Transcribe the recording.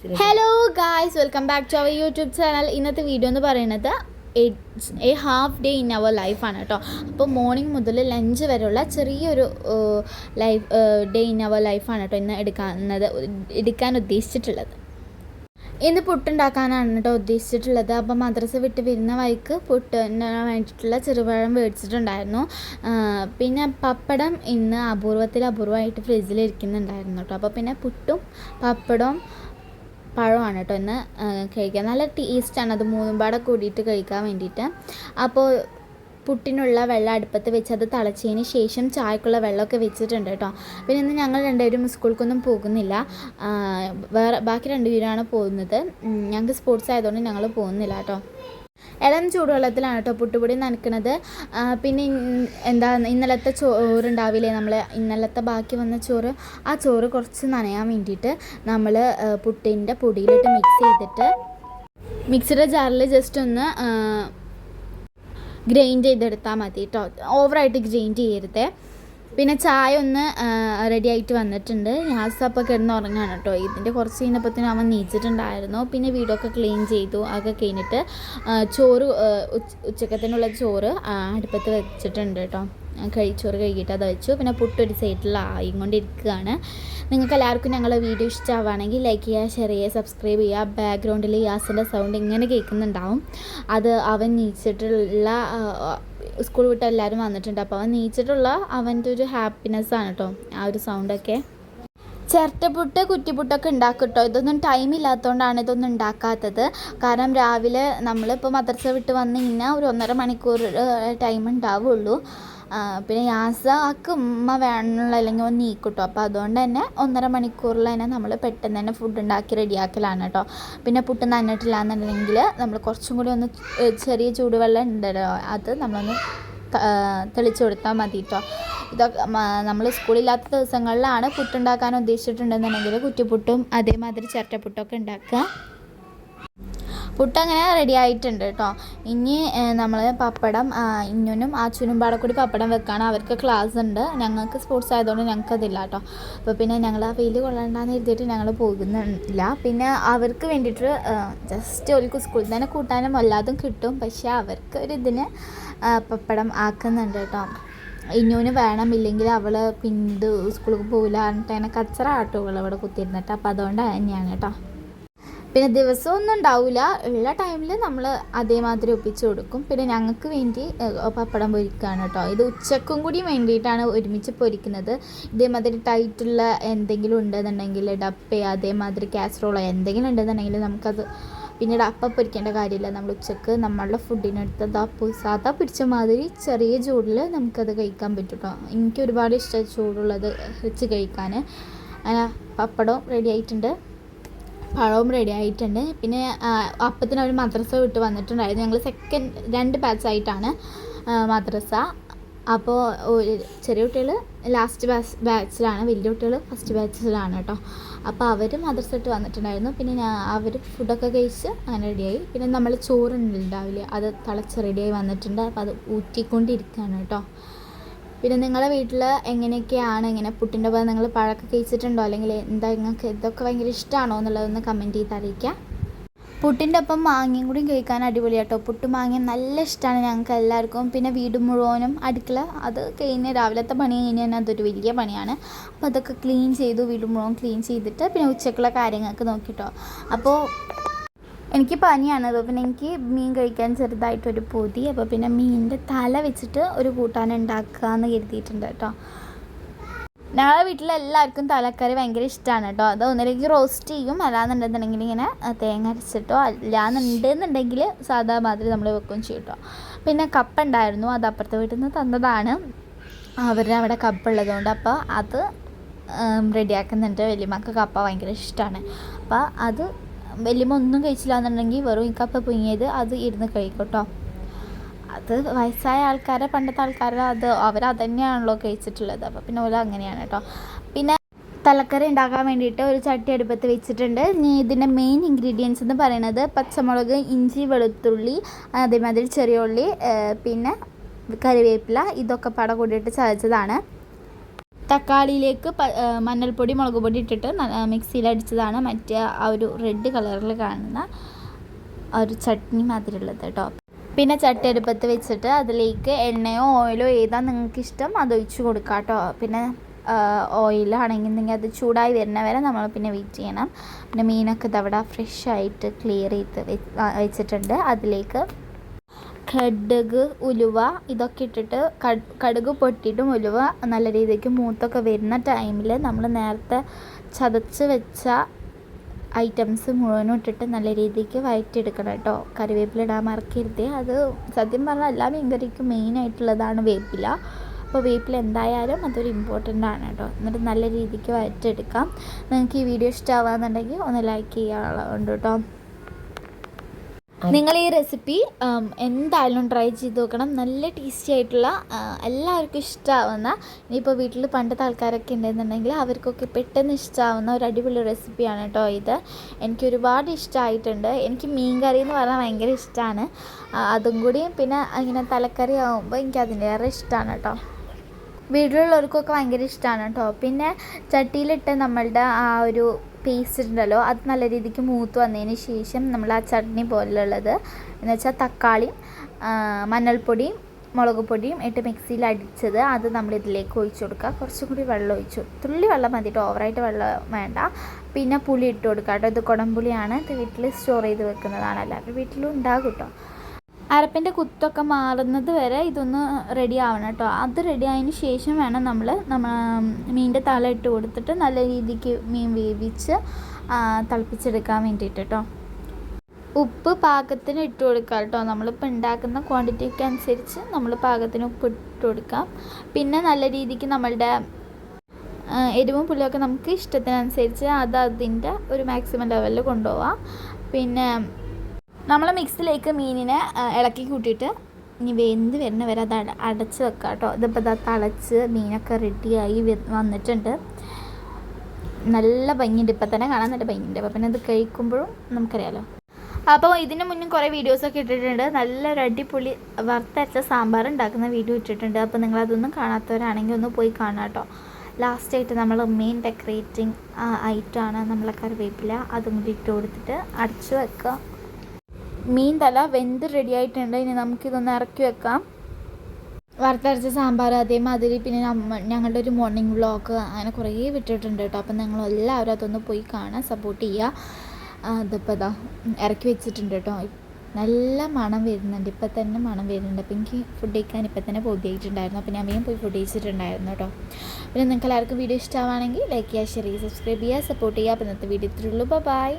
Hello guys welcome back to our YouTube channel ഇന്നത്തെ video എന്ന് പറയുന്നത് a half day in our ലൈഫാണ് കേട്ടോ അപ്പോൾ മോർണിംഗ് മുതൽ ലഞ്ച് വരെയുള്ള ചെറിയൊരു ലൈഫ് ഡേ ഇൻ അവർ ലൈഫാണ് കേട്ടോ ഇന്ന് എടുക്കുന്നത് എടുക്കാൻ ഉദ്ദേശിച്ചിട്ടുള്ളത്. ഇന്ന് പുട്ടുണ്ടാക്കാനാണ് കേട്ടോ ഉദ്ദേശിച്ചിട്ടുള്ളത്. അപ്പോൾ മദ്രസ വിട്ട് വരുന്ന വഴിക്ക് പുട്ടിന് വേണ്ടിയിട്ടുള്ള ചെറുപഴം മേടിച്ചിട്ടുണ്ടായിരുന്നു. പിന്നെ പപ്പടം ഇന്ന് അപൂർവത്തിൽ അപൂർവമായിട്ട് ഫ്രിഡ്ജിൽ ഇരിക്കുന്നുണ്ടായിരുന്നു കേട്ടോ അപ്പോൾ പിന്നെ പുട്ടും പപ്പടവും പഴമാണ് കേട്ടോ ഇന്ന് ആ, കഴിക്കാൻ. നല്ല ടേസ്റ്റാണ്. അത് മൂന്നും പാടെ കൂടിയിട്ട് കഴിക്കാൻ വേണ്ടിയിട്ട്. അപ്പോൾ പുട്ടിനുള്ള വെള്ളം അടുപ്പത്ത് വെച്ച് അത് തിളച്ചതിന് ശേഷം ചായക്കുള്ള വെള്ളമൊക്കെ വെച്ചിട്ടുണ്ട് കേട്ടോ. പിന്നെ ഇന്ന് ഞങ്ങൾ രണ്ടുപേരും സ്കൂൾക്കൊന്നും പോകുന്നില്ല. വേറെ ബാക്കി രണ്ടുപേരാണ് പോകുന്നത്. ഞങ്ങൾക്ക് സ്പോർട്സ് ആയതുകൊണ്ട് ഞങ്ങൾ പോകുന്നില്ല കേട്ടോ. ഇളം ചൂടുവെള്ളത്തിലാണ് കേട്ടോ പുട്ടുപൊടി നനക്കണത്. പിന്നെ എന്താ ഇന്നലത്തെ ചോറുണ്ടാവില്ലേ നമ്മൾ ഇന്നലത്തെ ബാക്കി വന്ന ചോറ് ആ ചോറ് കുറച്ച് നനയാൻ വേണ്ടിയിട്ട് നമ്മൾ പുട്ടിന്റെ പൊടിയിലിട്ട് മിക്സ് ചെയ്തിട്ട് മിക്സിയുടെ ജാറിൽ ജസ്റ്റ് ഒന്ന് ഗ്രൈൻഡ് ചെയ്തെടുത്താൽ മതി കേട്ടോ ഓവറായിട്ട് ഗ്രൈൻഡ് ചെയ്യരുത്. പിന്നെ ചായ ഒന്ന് റെഡി ആയിട്ട് വന്നിട്ടുണ്ട്. യാസ് അപ്പോൾ കിടന്ന് ഉറങ്ങാണ് കേട്ടോ. ഇതിന്റെ കുറച്ച് കഴിഞ്ഞപ്പോഴത്തേനും അവൻ നീച്ചിട്ടുണ്ടായിരുന്നു. പിന്നെ വീടൊക്കെ ക്ലീൻ ചെയ്തു അതൊക്കെ കഴിഞ്ഞിട്ട് ചോറ് ഉച്ചക്കത്തിനുള്ള ചോറ് അടുപ്പത്ത് വെച്ചിട്ടുണ്ട് കേട്ടോ. കഴിച്ചോറ് ചോറ് കഴുകിയിട്ട് അത് വെച്ചു. പിന്നെ പുട്ടൊരു സൈഡിൽ ആയി കൊണ്ടിരിക്കുകയാണ് നിങ്ങൾക്ക് എല്ലാവർക്കും ഞങ്ങളുടെ വീഡിയോ ഇഷ്ടമാവുകയാണെങ്കിൽ ലൈക്ക് ചെയ്യുക ഷെയർ ചെയ്യുക സബ്സ്ക്രൈബ് ചെയ്യുക. ബാക്ക്ഗ്രൗണ്ടിൽ യാസിന്റെ സൗണ്ട് ഇങ്ങനെ കേൾക്കുന്നുണ്ടാവും. അത് അവൻ നീച്ചിട്ടുള്ള സ്കൂൾ വിട്ട് എല്ലാവരും വന്നിട്ടുണ്ട്. അപ്പോൾ അവൻ നീച്ചിട്ടുള്ള അവന്റെ ഒരു ഹാപ്പിനെസ് ആണ് കേട്ടോ ആ ഒരു സൗണ്ടൊക്കെ ചിരട്ടപ്പുട്ട് കുറ്റിപ്പുട്ടൊക്കെ ഉണ്ടാക്കും കേട്ടോ ഇതൊന്നും ടൈം ഇല്ലാത്തതുകൊണ്ടാണ് ഇതൊന്നും ഉണ്ടാക്കാത്തത്. കാരണം രാവിലെ നമ്മളിപ്പോൾ മദ്രസ വിട്ട് വന്ന് കഴിഞ്ഞാൽ ഒരു ഒന്നര മണിക്കൂർ ടൈം ഉണ്ടാവുള്ളൂ. പിന്നെ യാസക്ക് ഉമ്മ വേണമല്ലോ അല്ലെങ്കിൽ ഒന്ന് നീക്കിട്ടോ. അപ്പോൾ അതുകൊണ്ട് തന്നെ ഒന്നര മണിക്കൂറിൽ തന്നെ നമ്മൾ പെട്ടെന്ന് തന്നെ ഫുഡ് ഉണ്ടാക്കി റെഡിയാക്കലാണ് കേട്ടോ. പിന്നെ പുട്ട് നന്നിട്ടില്ല എന്നുണ്ടെങ്കിൽ നമ്മൾ കുറച്ചും കൂടി ഒന്ന് ചെറിയ ചൂടുവെള്ളം ഉണ്ടല്ലോ അത് നമ്മളൊന്ന് തെളിച്ചു കൊടുത്താൽ മതി കേട്ടോ. ഇതൊക്കെ നമ്മൾ സ്കൂളില്ലാത്ത ദിവസങ്ങളിലാണ് പുട്ടുണ്ടാക്കാൻ ഉദ്ദേശിച്ചിട്ടുണ്ടെന്നുണ്ടെങ്കിൽ കുറ്റിപ്പുട്ടും അതേമാതിരി ചിരട്ടപ്പുട്ടൊക്കെ ഉണ്ടാക്കുക. പുട്ടങ്ങനെ റെഡി ആയിട്ടുണ്ട് കേട്ടോ ഇനി നമ്മൾ പപ്പടം ചുനും ആച്ചുനും പാടെ കൂടി പപ്പടം വെക്കാണ്. അവർക്ക് ക്ലാസ് ഉണ്ട്. ഞങ്ങൾക്ക് സ്പോർട്സ് ആയതുകൊണ്ട് ഞങ്ങൾക്ക് അതില്ല കേട്ടോ അപ്പോൾ പിന്നെ ഞങ്ങൾ ആ വെയിൽ കൊള്ളണ്ടെന്ന് എഴുതിയിട്ട് ഞങ്ങൾ പോകുന്നില്ല. പിന്നെ അവർക്ക് വേണ്ടിയിട്ട് ജസ്റ്റ് ഒരു സ്കൂളിൽ തന്നെ കൂട്ടാനും എല്ലാതും കിട്ടും. പക്ഷേ അവർക്ക് ഒരു ഇതിന് പപ്പടം ആക്കുന്നുണ്ട് കേട്ടോ ഇന്നൂന് വേണം ഇല്ലെങ്കിൽ അവൾ പിന്ത് സ്കൂളിൽ പോകില്ല പറഞ്ഞിട്ട് അങ്ങനെ കച്ചറ ആട്ടോ അവിടെ കുത്തിയിരുന്നിട്ട്. അപ്പോൾ അതുകൊണ്ട് തന്നെയാണ് കേട്ടോ പിന്നെ ദിവസമൊന്നും ഉണ്ടാവില്ല ഉള്ള ടൈമിൽ നമ്മൾ അതേമാതിരി ഒപ്പിച്ച് കൊടുക്കും. പിന്നെ ഞങ്ങൾക്ക് വേണ്ടി പപ്പടം പൊരിക്കുകയാണ് കേട്ടോ ഇത് ഉച്ചക്കും കൂടി വേണ്ടിയിട്ടാണ് ഒരുമിച്ച് പൊരിക്കുന്നത്. ഇതേമാതിരി ടൈറ്റുള്ള എന്തെങ്കിലും ഉണ്ടെന്നുണ്ടെങ്കിൽ ഡപ്പ അതേമാതിരി കാസറോളോ എന്തെങ്കിലും ഉണ്ടെന്നുണ്ടെങ്കിൽ നമുക്കത് പിന്നീട് അപ്പം പൊരിക്കേണ്ട കാര്യമില്ല. നമ്മൾ ഉച്ചയ്ക്ക് നമ്മളുടെ ഫുഡിനടുത്ത് ദാ പൊ- സാധാ പിടിച്ച മാതിരി ചെറിയ ചൂടിൽ നമുക്കത് കഴിക്കാൻ പറ്റും കേട്ടോ എനിക്ക് ഒരുപാട് ഇഷ്ടം ചൂടുള്ളത് വെച്ച് കഴിക്കാൻ. പപ്പടവും റെഡി ആയിട്ടുണ്ട്. പഴവും റെഡി ആയിട്ടുണ്ട്. പിന്നെ അപ്പത്തിന് അവർ മദ്രസ വിട്ട് വന്നിട്ടുണ്ടായിരുന്നു. ഞങ്ങൾ സെക്കൻഡ് രണ്ട് ബാച്ചായിട്ടാണ് മദ്രസ. അപ്പോൾ ചെറിയ കുട്ടികൾ ലാസ്റ്റ് ബാച്ച് ബാച്ചിലാണ് വലിയ കുട്ടികൾ ഫസ്റ്റ് ബാച്ചിലാണ് കേട്ടോ. അപ്പോൾ അവർ മദ്രസ ഇട്ട് വന്നിട്ടുണ്ടായിരുന്നു. പിന്നെ ഞാൻ അവർ ഫുഡൊക്കെ കഴിച്ച് അങ്ങനെ റെഡിയായി പിന്നെ നമ്മൾ ചോറുണ്ടാവില്ലേ അത് തിളച്ച് റെഡിയായി വന്നിട്ടുണ്ട്. അപ്പോൾ അത് ഊറ്റിക്കൊണ്ടിരിക്കുകയാണ് കേട്ടോ. പിന്നെ നിങ്ങളുടെ വീട്ടിൽ എങ്ങനെയൊക്കെയാണ് ഇങ്ങനെ പുട്ടിന്റെ പോലെ നിങ്ങൾ പഴമൊക്കെ കഴിച്ചിട്ടുണ്ടോ? അല്ലെങ്കിൽ എന്താ നിങ്ങൾക്ക് ഇതൊക്കെ ഭയങ്കര ഇഷ്ടമാണോ എന്നുള്ളതൊന്ന് കമന്റ് ചെയ്ത് അറിയിക്കാം. പുട്ടിന്റെ ഒപ്പം മാങ്ങയും കൂടി കഴിക്കാൻ അടിപൊളിയാട്ടോ. പുട്ട് മാങ്ങയും നല്ല ഇഷ്ടമാണ് ഞങ്ങൾക്ക് എല്ലാവർക്കും. പിന്നെ വീട് മുഴുവനും അടുക്കള അത് കഴിഞ്ഞ് രാവിലത്തെ പണി കഴിഞ്ഞ് തന്നെ അതൊരു വലിയ പണിയാണ്. അപ്പോൾ അതൊക്കെ ക്ലീൻ ചെയ്തു വീട് മുഴുവൻ ക്ലീൻ ചെയ്തിട്ട് പിന്നെ ഉച്ചക്കുള്ള കാര്യങ്ങൾക്ക് നോക്കിട്ടോ. അപ്പോൾ എനിക്ക് പനിയാണ്. അപ്പോൾ പിന്നെ എനിക്ക് മീൻ കഴിക്കാൻ ചെറുതായിട്ടൊരു പൊതി. അപ്പോൾ പിന്നെ മീനിന്റെ തല വെച്ചിട്ട് ഒരു കൂട്ടാൻ ഉണ്ടാക്കുക എന്ന് കരുതിയിട്ടുണ്ട് കേട്ടോ. ഞങ്ങളുടെ വീട്ടിലെല്ലാവർക്കും തലക്കറി ഭയങ്കര ഇഷ്ടമാണ് കേട്ടോ. അത് ഒന്നിലേക്ക് റോസ്റ്റ് ചെയ്യും. അല്ലാന്നുണ്ടെന്നുണ്ടെങ്കിൽ ഇങ്ങനെ തേങ്ങ അരച്ചിട്ടോ അല്ലാന്നുണ്ടെന്നുണ്ടെങ്കിൽ സാധാ മാതിരി നമ്മൾ വെക്കുകയും ചെയ്യും കേട്ടോ. പിന്നെ കപ്പ ഉണ്ടായിരുന്നു. അത് അപ്പുറത്തെ വീട്ടിൽ നിന്ന് തന്നതാണ്. അവരുടെ അവിടെ കപ്പ ഉള്ളതുകൊണ്ട് അപ്പോൾ അത് റെഡിയാക്കുന്നുണ്ട്. വലിയമ്മക്ക് കപ്പ ഭയങ്കര ഇഷ്ടമാണ്. അപ്പോൾ അത് വലിയമ്മ ഒന്നും കഴിച്ചില്ല എന്നുണ്ടെങ്കിൽ വെറും ഈ കപ്പ പുങ്ങിയത് അത് ഇരുന്ന് കഴിക്കട്ടോ. കേട്ടോ അത് വയസ്സായ ആൾക്കാരെ പണ്ടത്തെ ആൾക്കാരെ അത് അവരത് തന്നെയാണല്ലോ കഴിച്ചിട്ടുള്ളത്. അപ്പോൾ പിന്നെ ഓല അങ്ങനെയാണ് കേട്ടോ. പിന്നെ തലക്കറി ഉണ്ടാക്കാൻ വേണ്ടിയിട്ട് ഒരു ചട്ടി അടുപ്പത്ത് വെച്ചിട്ടുണ്ട്. ഇതിന്റെ മെയിൻ ഇൻഗ്രീഡിയൻസ് എന്ന് പറയുന്നത് പച്ചമുളക് ഇഞ്ചി വെളുത്തുള്ളി അതേമാതിരി ചെറിയ ഉള്ളി പിന്നെ കറിവേപ്പില ഇതൊക്കെ പടം കൂടിയിട്ട് ചതച്ചതാണ്. തക്കാളിയിലേക്ക് മഞ്ഞൾപ്പൊടി മുളക് പൊടി ഇട്ടിട്ട് അടിച്ചതാണ് മറ്റേ ആ ഒരു റെഡ് കളറിൽ കാണുന്ന ഒരു ചട്നി മാതിരിയുള്ളത് കേട്ടോ പിന്നെ ചട്ടി അടുപ്പത്ത് വെച്ചിട്ട് അതിലേക്ക് എണ്ണയോ ഓയിലോ ഏതാ നിങ്ങൾക്ക് ഇഷ്ടം അത് ഒഴിച്ച് കൊടുക്കുക കേട്ടോ പിന്നെ ഓയിലാണെങ്കിൽ അത് ചൂടായി വരുന്ന വരെ നമ്മൾ പിന്നെ വെയിറ്റ് ചെയ്യണം. പിന്നെ മീനൊക്കെ ഇതവിടെ ഫ്രഷ് ആയിട്ട് ക്ലിയർ ചെയ്ത് വെച്ചിട്ടുണ്ട്. അതിലേക്ക് കടുക് ഉലുവ ഇതൊക്കെ ഇട്ടിട്ട് കടുക് പൊട്ടിയിട്ടും ഉലുവ നല്ല രീതിക്ക് മൂത്തൊക്കെ വരുന്ന ടൈമിൽ നമ്മൾ നേരത്തെ ചതച്ച് വെച്ച ഐറ്റംസ് മുഴുവനും ഇട്ടിട്ട് നല്ല രീതിക്ക് വഴറ്റിയെടുക്കണം കേട്ടോ. കറിവേപ്പില ഇടാൻ മറക്കരുത്. അത് സത്യം പറഞ്ഞാൽ എല്ലാ മീൻകറിക്കും മെയിനായിട്ടുള്ളതാണ് വേപ്പില. അപ്പോൾ വീട്ടിൽ എന്തായാലും അതൊരു ഇമ്പോർട്ടന്റ് ആണ് കേട്ടോ. എന്നിട്ട് നല്ല രീതിക്ക് വരച്ചെടുക്കാം നിങ്ങൾക്ക് ഈ വീഡിയോ ഇഷ്ടമാവാന്നുണ്ടെങ്കിൽ ഒന്ന് ലൈക്ക് ചെയ്യാറുണ്ട് കേട്ടോ. നിങ്ങൾ ഈ റെസിപ്പി എന്തായാലും ട്രൈ ചെയ്ത് നോക്കണം. നല്ല ടേസ്റ്റി ആയിട്ടുള്ള എല്ലാവർക്കും ഇഷ്ടമാവുന്ന ഇനിയിപ്പോൾ വീട്ടിൽ പണ്ടത്തെ ആൾക്കാരൊക്കെ ഉണ്ടെന്നുണ്ടെങ്കിൽ അവർക്കൊക്കെ പെട്ടെന്ന് ഇഷ്ടമാവുന്ന ഒരു അടിപൊളി റെസിപ്പിയാണ് കേട്ടോ ഇത്. എനിക്ക് ഒരുപാട് ഇഷ്ടമായിട്ടുണ്ട് എനിക്ക് മീൻ കറി എന്ന് പറഞ്ഞാൽ ഭയങ്കര ഇഷ്ടമാണ് അതും കൂടി പിന്നെ ഇങ്ങനെ തലക്കറി ആകുമ്പോൾ എനിക്ക് അതിന്റെയേറെ ഇഷ്ടമാണ് കേട്ടോ വീട്ടിലുള്ളവർക്കൊക്കെ ഭയങ്കര ഇഷ്ടമാണ് കേട്ടോ പിന്നെ ചട്ടിയിലിട്ട് നമ്മളുടെ ആ ഒരു പേസ്റ്റ് ഉണ്ടല്ലോ അത് നല്ല രീതിക്ക് മൂത്ത് വന്നതിന് ശേഷം നമ്മൾ ആ ചട്നി പോലുള്ളത് എന്ന് വെച്ചാൽ തക്കാളിയും മഞ്ഞൾപ്പൊടിയും മുളക് പൊടിയും ഇട്ട് മിക്സിയിൽ അടിച്ചത് അത് നമ്മൾ ഇതിലേക്ക് ഒഴിച്ചു കൊടുക്കുക. കുറച്ചും കൂടി വെള്ളം ഒഴിച്ചു. തുള്ളി വെള്ളം മതി കേട്ടോ. ഓവറായിട്ട് വെള്ളം വേണ്ട. പിന്നെ പുളി ഇട്ട് കൊടുക്കുക കേട്ടോ. ഇത് കുടംപുളിയാണ്. ഇത് വീട്ടിൽ സ്റ്റോർ ചെയ്ത് വെക്കുന്നതാണ്. എല്ലാവരുടെ വീട്ടിലും ഉണ്ടാകും കേട്ടോ. അരപ്പിന്റെ കുത്തൊക്കെ മാറുന്നത് വരെ ഇതൊന്ന് റെഡി ആവണം കേട്ടോ. അത് റെഡി ആയതിന് ശേഷം വേണം നമ്മൾ നമ്മൾ മീനിന്റെ തല ഇട്ട് കൊടുത്തിട്ട് നല്ല രീതിക്ക് മീൻ വേവിച്ച് തിളപ്പിച്ചെടുക്കാൻ വേണ്ടിയിട്ട് കേട്ടോ. ഉപ്പ് പാകത്തിന് ഇട്ട് കൊടുക്കുക കേട്ടോ. നമ്മളിപ്പോൾ ഉണ്ടാക്കുന്ന ക്വാണ്ടിറ്റിക്ക് അനുസരിച്ച് നമ്മൾ പാകത്തിന് ഉപ്പ് ഇട്ട് കൊടുക്കാം. പിന്നെ നല്ല രീതിക്ക് നമ്മളുടെ എരിവും പുളിയൊക്കെ നമുക്ക് ഇഷ്ടത്തിനനുസരിച്ച് അത് അതിന്റെ ഒരു മാക്സിമം ലെവലിൽ കൊണ്ടുപോവാം. പിന്നെ നമ്മൾ മിക്സിലേക്ക് മീനിനെ ഇളക്കി കൂട്ടിയിട്ട് ഇനി വെന്ത് വരുന്ന വരെ അത് അട- അടച്ച് വെക്കുക കേട്ടോ ഇതിപ്പോൾ ഇതാ തളച്ച് മീനൊക്കെ റെഡിയായി വന്നിട്ടുണ്ട്. നല്ല ഭംഗിയുണ്ട്. ഇപ്പം തന്നെ കാണാൻ നല്ല ഭംഗിയുണ്ട്. അപ്പോൾ പിന്നെ അത് കഴിക്കുമ്പോഴും നമുക്കറിയാലോ. അപ്പോൾ ഇതിന് മുന്നേ കുറേ വീഡിയോസൊക്കെ ഇട്ടിട്ടുണ്ട്. നല്ലൊരു അടിപൊളി വറുത്തരച്ച സാമ്പാർ ഉണ്ടാക്കുന്ന വീഡിയോ ഇട്ടിട്ടുണ്ട്. അപ്പോൾ നിങ്ങളതൊന്നും കാണാത്തവരാണെങ്കിൽ ഒന്ന് പോയി കാണാം കേട്ടോ ലാസ്റ്റായിട്ട് നമ്മൾ മെയിൻ ഡെക്കറേറ്റിംഗ് ഐറ്റമാണ് നമ്മളെ കറിവേപ്പില. അതും കൂടി ഇട്ട് കൊടുത്തിട്ട് അടച്ചു വെക്കുക മീൻ തല വെന്ത് റെഡി ആയിട്ടുണ്ട്. ഇനി നമുക്കിതൊന്ന് ഇറക്കി വെക്കാം. വറുത്തരച്ച സാമ്പാർ അതേമാതിരി പിന്നെ നമ്മ ഞങ്ങളുടെ ഒരു മോർണിംഗ് വ്ളോഗ് അങ്ങനെ കുറേ വിട്ടിട്ടുണ്ട് കേട്ടോ. അപ്പം നിങ്ങൾ എല്ലാവരും അതൊന്ന് പോയി കാണാൻ സപ്പോർട്ട് ചെയ്യുക. അതിപ്പോൾ ഇതാ ഇറക്കി വെച്ചിട്ടുണ്ട് കേട്ടോ. നല്ല മണം വരുന്നുണ്ട്. ഇപ്പം തന്നെ മണം വരുന്നുണ്ട്. അപ്പം എനിക്ക് ഫുഡ് കഴിക്കാൻ ഇപ്പം തന്നെ പൊതിയായിട്ടുണ്ടായിരുന്നു അപ്പം ഞാൻ വേഗം പോയി ഫുഡ് കഴിച്ചിട്ടുണ്ടായിരുന്നു കേട്ടോ. പിന്നെ നിങ്ങൾക്ക് എല്ലാവർക്കും വീഡിയോ ഇഷ്ടമാണെങ്കിൽ ലൈക്ക് ചെയ്യുക ഷെയർ ചെയ്യുക സബ്സ്ക്രൈബ് ചെയ്യുക സപ്പോർട്ട് ചെയ്യുക. അപ്പം ഇന്നത്തെ വീഡിയോ ഇത്രയുള്ളൂ ബൈ